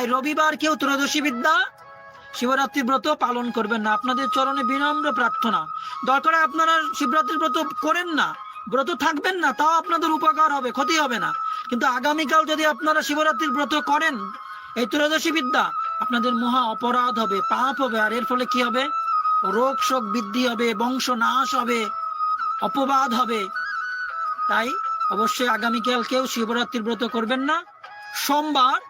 তাই রবিবার কেউ ত্রয়োদশী বিদ্যা? শিবরাত্রি ব্রত পালন করবেন না। আপনাদের চরণে বিনম্র প্রার্থনা। দরকার আপনারা শিবরাত্রি ব্রত করেন না। ব্রত থাকবেন না, তাও আপনাদের উপকার হবে, ক্ষতি হবে না। কিন্তু আগামীকাল যদি আপনারা শিবরাত্রির ব্রত করেন, এই ত্রয়োদশী বিদ্যা, আপনাদের মহা অপরাধ হবে, পাপ হবে। আর এর ফলে কি হবে? রোগ শোক বৃদ্ধি হবে, বংশ নাশ হবে, অপবাদ হবে। তাই অবশ্যই আগামীকাল কেউ শিবরাত্রির ব্রত করবেন না। সোমবার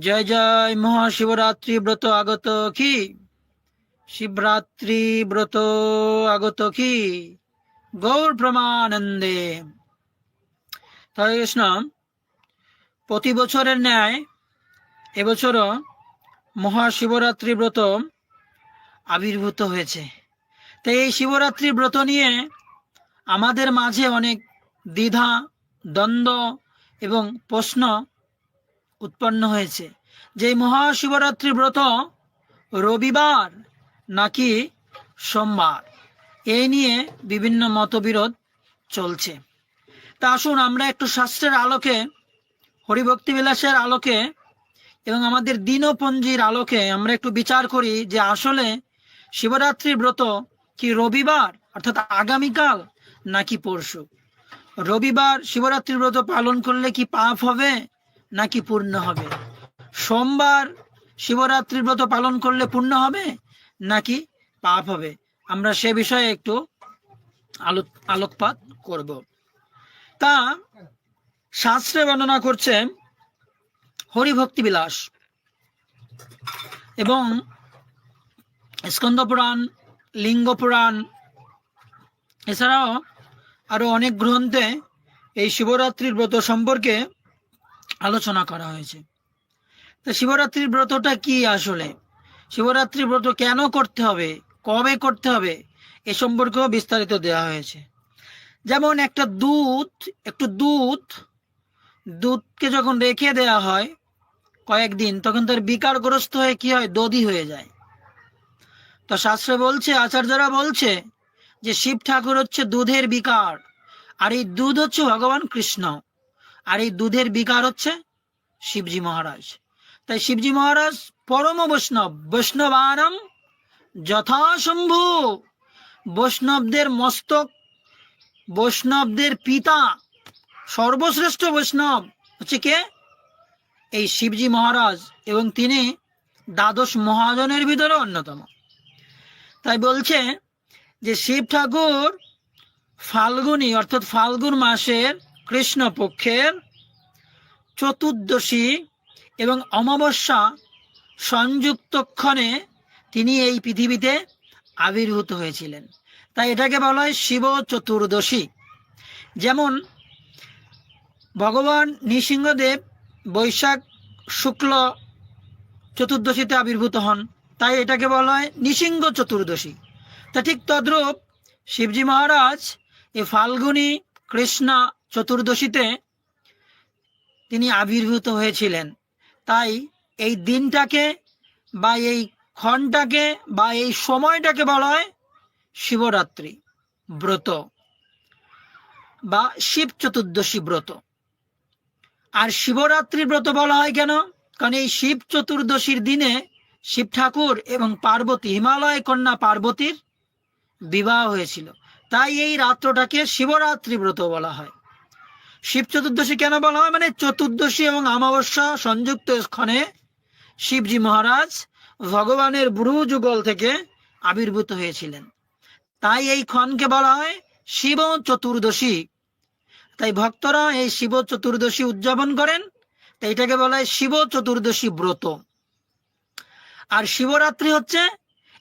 জয় জয় মহাশিবরাত্রি ব্রত আগত কি? শিবরাত্রি ব্রত আগত কি? গৌর প্রমানন্দে। হরে কৃষ্ণ, প্রতি বছরের ন্যায় এবছরও মহাশিবরাত্রি ব্রত আবির্ভূত হয়েছে। তাই এই শিবরাত্রি ব্রত নিয়ে আমাদের মাঝে অনেক দ্বিধা, দ্বন্দ্ব এবং প্রশ্ন উৎপন্ন হয়েছে। যে মহাশিবরাত্রি ব্রত রবিবার নাকি সোমবার এই নিয়ে বিভিন্ন মতবিরোধ চলছে। তা আসুন আমরা একটু শাস্ত্রের আলোকে হরিভক্তি বিলাসের আলোকে এবং আমাদের দিনপঞ্জির আলোকে আমরা একটু বিচার করি যে আসলে শিবরাত্রি ব্রত কি রবিবার, অর্থাৎ আগামীকাল নাকি পরশু। রবিবার শিবরাত্রি ব্রত পালন করলে কি পাপ হবে? নাকি পূর্ণ হবে? সোমবার শিবরাত্রি ব্রত পালন করলে পূর্ণ হবে নাকি পাপ হবে? আমরা সে বিষয়ে একটু আলো আলোকপাত করব। তা শাস্ত্রে বর্ণনা করছে হরিভক্তি বিলাস এবং স্কন্দ পুরাণ, লিঙ্গ পুরাণ, এছাড়াও আরও অনেক গ্রন্থে এই শিবরাত্রির ব্রত সম্পর্কে আলোচনা করা হয়েছে। তো শিবরাত্রির ব্রতটা কি আসলে? শিবরাত্রি ব্রত কেন করতে হবে? কবে করতে হবে? এ সম্পর্কেও বিস্তারিত দেওয়া হয়েছে। যেমন একটা দুধ একটু দুধ দুধকে যখন রেখে দেওয়া হয় কয়েকদিন, তখন তার বিকারগ্রস্ত হয়ে কি হয়? দধি হয়ে যায়। তো শাস্ত্রে বলছে, আচার্যরা বলছে যে শিব ঠাকুর হচ্ছে দুধের বিকার, আর এই দুধ হচ্ছে ভগবান কৃষ্ণ। আর এই দুধের বিকার হচ্ছে শিবজি মহারাজ। তাই শিবজি মহারাজ পরম বৈষ্ণব বৈষ্ণবানম যথাশম্ভু বৈষ্ণবদের মস্তক, বৈষ্ণবদের পিতা, সর্বশ্রেষ্ঠ বৈষ্ণব হচ্ছে কে? এই শিবজি মহারাজ এবং তিনি দ্বাদশ মহাজনের ভিতরে অন্যতম। তাই বলছে যে শিব ঠাকুর ফাল্গুনি, অর্থাৎ ফাল্গুন মাসের কৃষ্ণ পক্ষের চতুর্দশী এবং অমাবস্যা সংযুক্তক্ষণে তিনি এই পৃথিবীতে আবির্ভূত হয়েছিলেন। তাই এটাকে বলা হয় শিব চতুর্দশী। যেমন ভগবান নৃসিংহদেব বৈশাখ শুক্ল চতুর্দশীতে আবির্ভূত হন, তাই এটাকে বলা হয় নৃসিংহ চতুর্দশী। তা ঠিক তদ্রূপ শিবজি মহারাজ এই ফাল্গুনী, কৃষ্ণা চতুর্দশীতে তিনি আবির্ভূত হয়েছিলেন। তাই এই দিনটাকে বা এই ক্ষণটাকে বা এই সময়টাকে বলা হয় শিবরাত্রি ব্রত বা শিব চতুর্দশী ব্রত। আর শিবরাত্রি ব্রত বলা হয় কেন? কারণ এই শিব চতুর্দশীর দিনে শিব ঠাকুর এবং পার্বতী, হিমালয় কন্যা পার্বতীর বিবাহ হয়েছিল। তাই এই রাত্রটাকে শিবরাত্রি ব্রত বলা হয়। শিব চতুর্দশী কেন বলা হয়? মানে চতুর্দশী এবং অমাবস্যা সংযুক্ত ক্ষণে শিবজি মহারাজ ভগবানের ব্রু যুগল থেকে আবির্ভূত হয়েছিলেন। তাই এই ক্ষণকে বলা হয় শিব চতুর্দশী। তাই ভক্তরা এই শিব চতুর্দশী উদযাপন করেন। তাই এটাকে বলা হয় শিব চতুর্দশী ব্রত। আর শিবরাত্রি হচ্ছে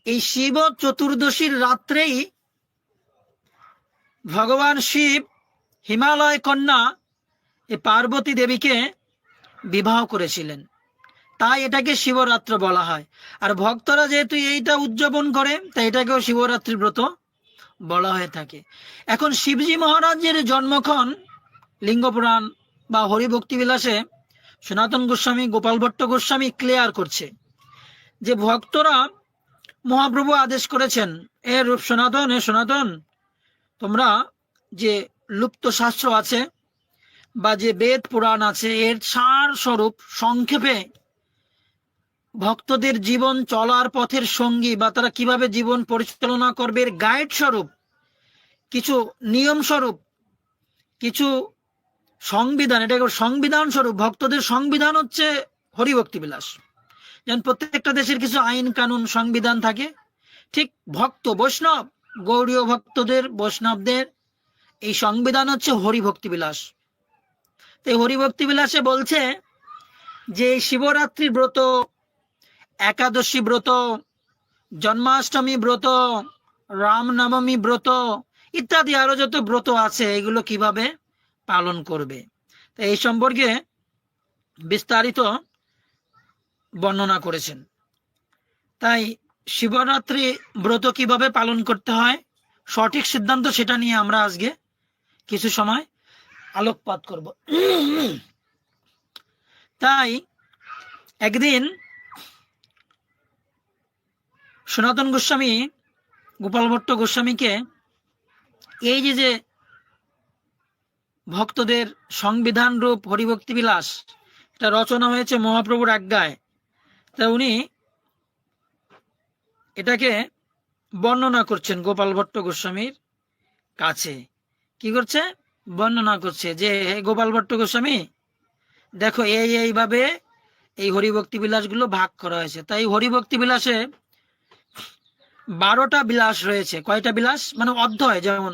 এই শিব চতুর্দশীর রাত্রেই ভগবান শিব হিমালয় কন্যা পার্বতী দেবীকে বিবাহ করেছিলেন। তাই এটাকে শিবরাত্র বলা হয়। আর ভক্তরা যেহেতু এইটা উদযাপন করে, তাই এটাকেও শিবরাত্রি ব্রত বলা হয়ে থাকে। এখন শিবজি মহারাজের জন্মক্ষণ লিঙ্গপুরাণ বা হরিভক্তি বিলাসে সনাতন গোস্বামী, গোপাল ভট্ট গোস্বামী ক্লিয়ার করছে যে ভক্তরা মহাপ্রভু আদেশ করেছেন, এ রূপ সনাতন, এ সনাতন, তোমরা যে লুপ্ত শাস্ত্র আছে বা যে বেদ পুরাণ আছে, এর সার স্বরূপ সংক্ষেপে ভক্তদের জীবন চলার পথের সঙ্গী বা তারা কীভাবে জীবন পরিচালনা করবে, এর গাইড স্বরূপ, কিছু নিয়ম স্বরূপ, কিছু সংবিধান, এটা সংবিধান স্বরূপ, ভক্তদের সংবিধান হচ্ছে হরিভক্তি বিলাস। যেমন প্রত্যেকটা দেশের কিছু আইন কানুন, সংবিধান থাকে, ঠিক ভক্ত বৈষ্ণব, গৌরীয় ভক্তদের, বৈষ্ণবদের এই সংবিধান হচ্ছে হরিভক্তি বিলাস তো হরিভক্তি বিলাসে বলছে যে শিবরাত্রি ব্রত, একাদশী ব্রত, জন্মাষ্টমী ব্রত, রামনবমী ব্রত ইত্যাদি আরও যত ব্রত আছে, এগুলো কীভাবে পালন করবে? তো এই সম্পর্কে বিস্তারিত বর্ণনা করেছেন। তাই শিবরাত্রি ব্রত কীভাবে পালন করতে হয়? সঠিক সিদ্ধান্ত সেটা নিয়ে আমরা আজকে কিছু সময় আলোকপাত করব। তাই একদিন সনাতন গোস্বামী গোপাল ভট্ট গোস্বামীকে এই যে যে ভক্তদের সংবিধান রূপ হরিভক্তি বিলাস এটা রচনা হয়েছে মহাপ্রভুর আজ্ঞায়, তা উনি এটাকে বর্ণনা করছেন গোপাল ভট্ট গোস্বামীর কাছে। কি করছে? বর্ণনা করছে যে, হে গোপাল ভট্ট গোস্বামী, দেখো এই এইভাবে এই হরিভক্তি বিলাসগুলো ভাগ করা হয়েছে। তাই হরিভক্তি বিলাসে বারোটা বিলাস রয়েছে। কয়টা বিলাস? মানে অধ্যায় যেমন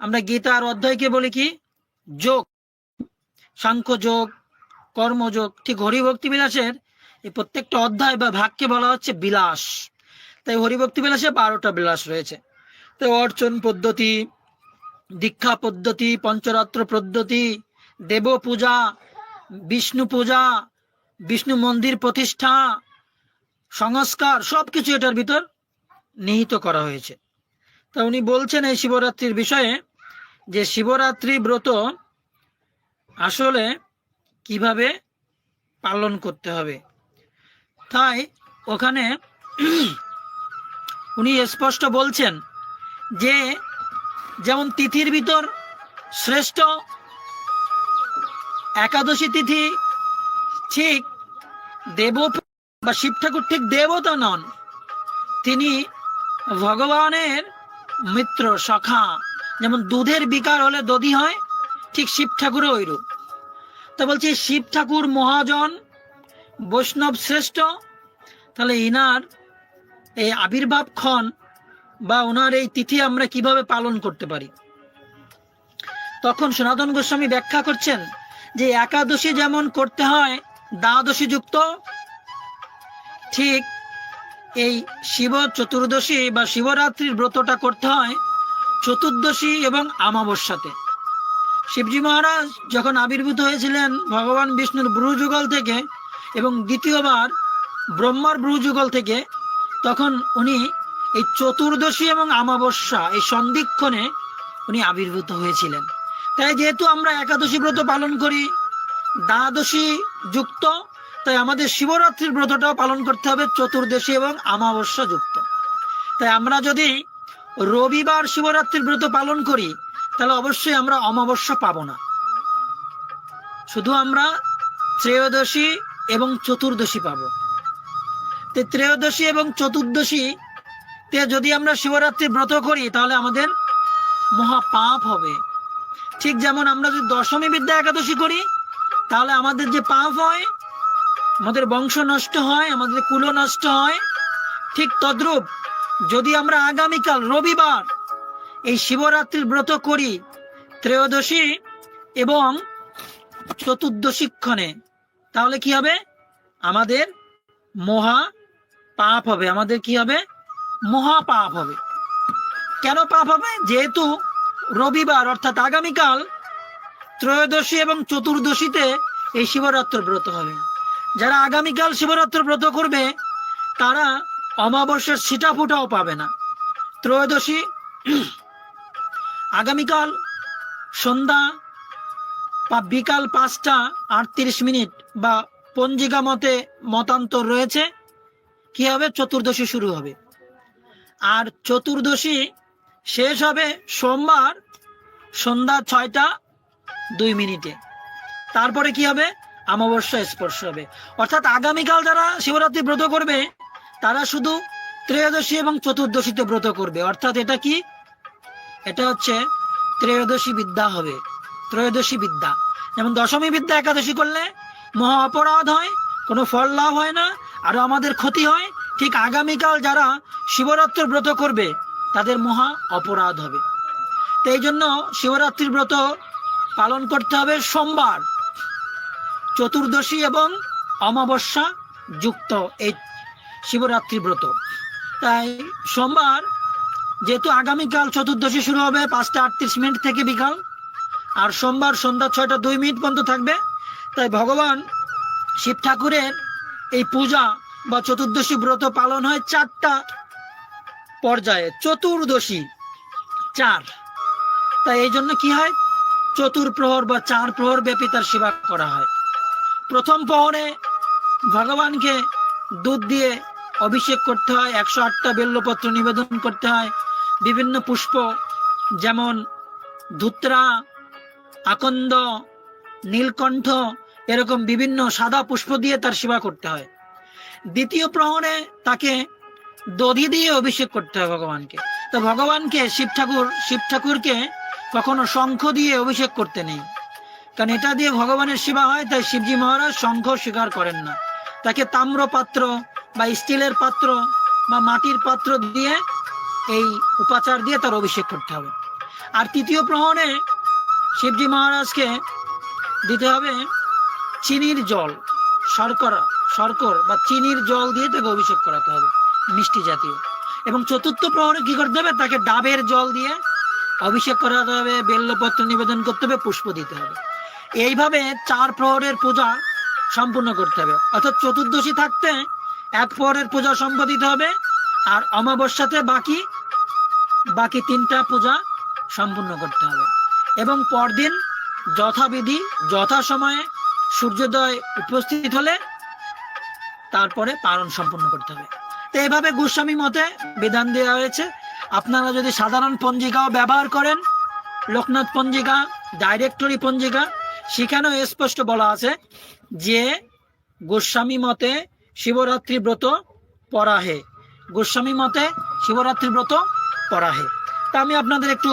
আমরা গীতার অধ্যায়কে বলি কি? যোগ সাংখ্য যোগ কর্মযোগ। ঠিক হরিভক্তি বিলাসের এই প্রত্যেকটা অধ্যায় বা ভাগকে বলা হচ্ছে বিলাস। তাই হরিভক্তি বিলাসে বারোটা বিলাস রয়েছে। তো অর্চন পদ্ধতি দীক্ষা পদ্ধতি, পঞ্চরাত্র পদ্ধতি দেব পূজা বিষ্ণু পূজা, বিষ্ণু মন্দির প্রতিষ্ঠা, সংস্কার, সবকিছু এটার ভিতর নিহিত করা হয়েছে। তা উনি বলছেন এই শিবরাত্রির বিষয়ে যে শিবরাত্রি ব্রত আসলে কীভাবে পালন করতে হবে। তাই ওখানে উনি স্পষ্ট বলছেন যে যেমন তিথির ভিতর শ্রেষ্ঠ একাদশী তিথি, ঠিক দেব বা শিব ঠাকুর ঠিক দেবতা নন। তিনি ভগবানের মিত্র, সখা। যেমন দুধের বিকার হলে দধি হয়, ঠিক শিব ঠাকুরও ওইরূপ তো বলছি, শিব ঠাকুর মহাজন বৈষ্ণব শ্রেষ্ঠ, তাহলে ইনার এই আবির্ভাব ক্ষণ বা ওনার এই তিথি আমরা কীভাবে পালন করতে পারি? তখন সনাতন গোস্বামী ব্যাখ্যা করছেন যে একাদশী যেমন করতে হয়, দ্বাদশী যুক্ত, ঠিক এই শিব চতুর্দশী বা শিবরাত্রির ব্রতটা করতে হয় চতুর্দশী এবং আমাবস্যাতে শিবজি মহারাজ যখন আবির্ভূত হয়েছিলেন ভগবান বিষ্ণুর ব্রুযুগল থেকে এবং দ্বিতীয়বার ব্রহ্মার ব্রুযুগল থেকে, তখন উনি এই চতুর্দশী এবং আমাবস্যা এই সন্ধিক্ষণে উনি আবির্ভূত হয়েছিলেন। তাই যেহেতু আমরা একাদশী ব্রত পালন করি, দ্বাদশী যুক্ত, তাই আমাদের শিবরাত্রির ব্রতটাও পালন করতে হবে চতুর্দশী এবং আমাবস্যা যুক্ত। তাই আমরা যদি রবিবার শিবরাত্রির ব্রত পালন করি, তাহলে অবশ্যই আমরা অমাবস্যা পাবো না। শুধু আমরা ত্রয়োদশী এবং চতুর্দশী পাবো। ত্রয়োদশী এবং চতুর্দশী তে যদি আমরা শিবরাত্রি ব্রত করি, তাহলে আমাদের মহা পাপ হবে। ঠিক যেমন আমরা যদি দশমী বিদ্যা একাদশী করি, তাহলে আমাদের যে পাপ হয়, আমাদের বংশ নষ্ট হয়, আমাদের কুল নষ্ট হয়, ঠিক তদ্রূপ যদি আমরা আগামীকাল রবিবার এই শিবরাত্রির ব্রত করি, ত্রয়োদশী এবং চতুর্দশীক্ষণে তাহলে কি হবে? আমাদের মহা পাপ হবে। আমাদের কি হবে? মহা পাপ হবে। কেন পাপ হবে? যেহেতু রবিবার, অর্থাৎ আগামীকাল, ত্রয়োদশী এবং চতুর্দশীতে এই শিবরাত্র ব্রত হবে। যারা আগামীকাল শিবরাত্র ব্রত করবে, তারা অমাবস্যার ছিটা ফুটাও পাবে না। ত্রয়োদশী, আগামীকাল সন্ধ্যা বা বিকাল পাঁচটা আটত্রিশ মিনিট বা পঞ্জিকা মতে মতান্তর রয়েছে। কি হবে? চতুর্দশী শুরু হবে। আর চতুর্দশী শেষ হবে সোমবার সন্ধ্যা ছয়টা দুই মিনিটে। তারপরে কি হবে? অমাবস্যা স্পর্শ হবে। অর্থাৎ আগামীকাল যারা শিবরাত্রি ব্রত করবে, তারা শুধু ত্রয়োদশী এবং চতুর্দশীতে ব্রত করবে। অর্থাৎ এটা কি? এটা হচ্ছে ত্রয়োদশী বিদ্যা হবে। ত্রয়োদশী বিদ্যা। যেমন দশমী বিদ্যা একাদশী করলে মহা অপরাধ হয়, কোনো ফল লাভ হয় না, আরও আমাদের ক্ষতি হয় ঠিক আগামীকাল যারা শিবরাত্রির ব্রত করবে, তাদের মহা অপরাধ হবে। তো এই জন্য শিবরাত্রির ব্রত পালন করতে হবে সোমবার, চতুর্দশী এবং অমাবস্যা যুক্ত এই শিবরাত্রি ব্রত। তাই সোমবার যেহেতু আগামীকাল চতুর্দশী শুরু হবে পাঁচটা আটত্রিশ মিনিট থেকে বিকাল, আর সোমবার সন্ধ্যা ছয়টা দুই মিনিট পর্যন্ত থাকবে, তাই ভগবান শিব ঠাকুরের এই পূজা বা চতুর্দশী ব্রত পালন হয় চারটা পর্যায়ে। চতুর্দশী, চার। তাই এই জন্য কি হয়? চতুর্প্রহর বা চার প্রহর ব্যাপী তার সেবা করা হয়। প্রথম প্রহরে ভগবানকে দুধ দিয়ে অভিষেক করতে হয়, একশো আটটা বেল্লপত্র নিবেদন করতে হয়, বিভিন্ন পুষ্প যেমন ধুত্রা, আকন্দ, নীলকণ্ঠ, এরকম বিভিন্ন সাদা পুষ্প দিয়ে তার সেবা করতে হয়। দ্বিতীয় প্রহরে তাকে দধি দিয়ে অভিষেক করতে হয় ভগবানকে। তো ভগবানকে শিব ঠাকুর, শিব ঠাকুরকে কখনো শঙ্খ দিয়ে অভিষেক করতে নেই। কারণ এটা দিয়ে ভগবানের সেবা হয়, তাই শিবজি মহারাজ শঙ্খ স্বীকার করেন না। তাকে তাম্র পাত্র বা স্টিলের পাত্র বা মাটির পাত্র দিয়ে এই উপাচার দিয়ে তার অভিষেক করতে হবে। আর তৃতীয় প্রহরে শিবজি মহারাজকে দিতে হবে চিনির জল, শর্করা। শর্কর বা চিনির জল দিয়ে তাকে অভিষেক করাতে হবে, মিষ্টি জাতীয়। এবং চতুর্থ প্রহরে কি করতে হবে? তাকে ডাবের জল দিয়ে অভিষেক করাতে হবে, বেল্লপত্র নিবেদন করতে হবে, পুষ্প দিতে হবে। এইভাবে চার প্রহরের পূজা সম্পূর্ণ করতে হবে। অর্থাৎ চতুর্দশী থাকতে এক প্রহরের পূজা সম্পাদিত হবে, আর অমাবস্যাতে বাকি বাকি তিনটা পূজা সম্পূর্ণ করতে হবে। এবং পরদিন যথাবিধি, যথাসময়ে সূর্যোদয় উপস্থিত হলে তারপরে পালন সম্পন্ন করতে হবে। তো এইভাবে গোস্বামী মতে বিধান দেওয়া হয়েছে, আপনারা যদি সাধারণ পঞ্জিকাও ব্যবহার করেন, লোকনাথ পঞ্জিকা ডাইরেক্টরি পঞ্জিকা, সেখানেও স্পষ্ট বলা আছে যে গোস্বামী মতে শিবরাত্রি ব্রত পড়াহে গোস্বামী মতে শিবরাত্রি ব্রত পড়াহে তা আমি আপনাদের একটু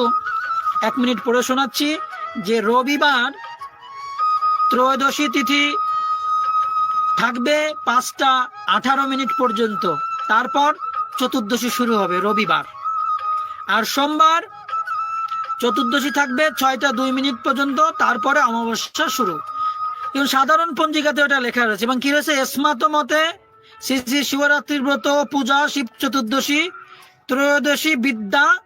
এক মিনিট পড়ে শোনাচ্ছি যে রবিবার ত্রয়োদশী তিথি থাকবে পাঁচটা আঠারো মিনিট পর্যন্ত। তারপর চতুর্দশী শুরু হবে রবিবার। আর সোমবার চতুর্দশী থাকবে ছয়টা দুই মিনিট পর্যন্ত, তারপরে অমাবস্যা শুরু। এবং সাধারণ পঞ্জিকাতে ওটা লেখা রয়েছে। এবং কি রয়েছে? স্মাত মতে শ্রী শ্রী শিবরাত্রির ব্রত, পূজা, শিব চতুর্দশী, ত্রয়োদশী বিদ্যা,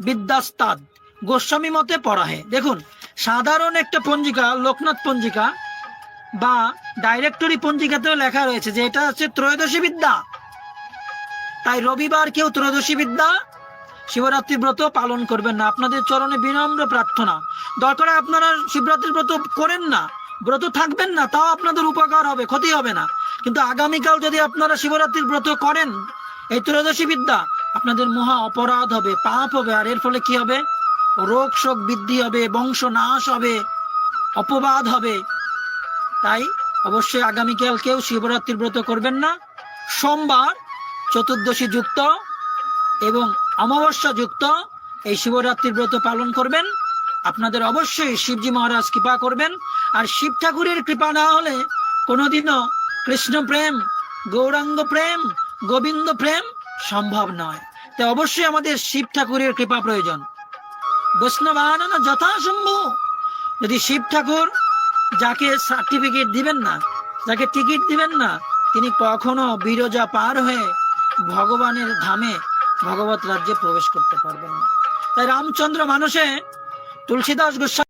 বিদ্যাস্তাদ। গোস্বামী মতে পড়া হয়। দেখুন, সাধারণ একটা পঞ্জিকা, লোকনাথ পঞ্জিকা বা ডাইরেক্টরি পঞ্জিকাতেও লেখা রয়েছে যে এটা হচ্ছে ত্রয়োদশী বিদ্যা। তাই রবিবার কেউ ত্রয়োদশী বিদ্যা, শিবরাত্রি ব্রত পালন করবেন না। আপনাদের চরণে বিনম্র প্রার্থনা। দরকার আপনারা শিবরাত্রি ব্রত করেন না। ব্রত থাকবেন না, তাও আপনাদের উপকার হবে, ক্ষতি হবে না। কিন্তু আগামীকাল যদি আপনারা শিবরাত্রির ব্রত করেন, এই ত্রয়োদশী বিদ্যা, আপনাদের মহা অপরাধ হবে, পাপ হবে। আর এর ফলে কি হবে? রোগ শোক বৃদ্ধি হবে, বংশ নাশ হবে, অপবাদ হবে। তাই অবশ্যই আগামীকাল কেউ শিবরাত্রির ব্রত করবেন না। সোমবার চতুর্দশী যুক্ত এবং অমাবস্যা যুক্ত এই শিবরাত্রির ব্রত পালন করবেন। আপনাদের অবশ্যই শিবজি মহারাজ কৃপা করবেন। আর শিব ঠাকুরের কৃপা না হলে কোনোদিনও কৃষ্ণ প্রেম, গৌরাঙ্গ প্রেম, গোবিন্দ প্রেম সম্ভব নয়। তাই অবশ্যই আমাদের শিব ঠাকুরের কৃপা প্রয়োজন। বৈষ্ণবানন যথাসম্ভব। যদি শিব ঠাকুর যাকে সার্টিফিকেট দিবেন না, যাকে টিকিট দিবেন না, তিনি কখনো বিরজা পার হয়ে ভগবানের ধামে ভগবত রাজ্যে প্রবেশ করতে পারবেন না। তাই রামচন্দ্র মানুষে তুলসীদাস গোস্বামী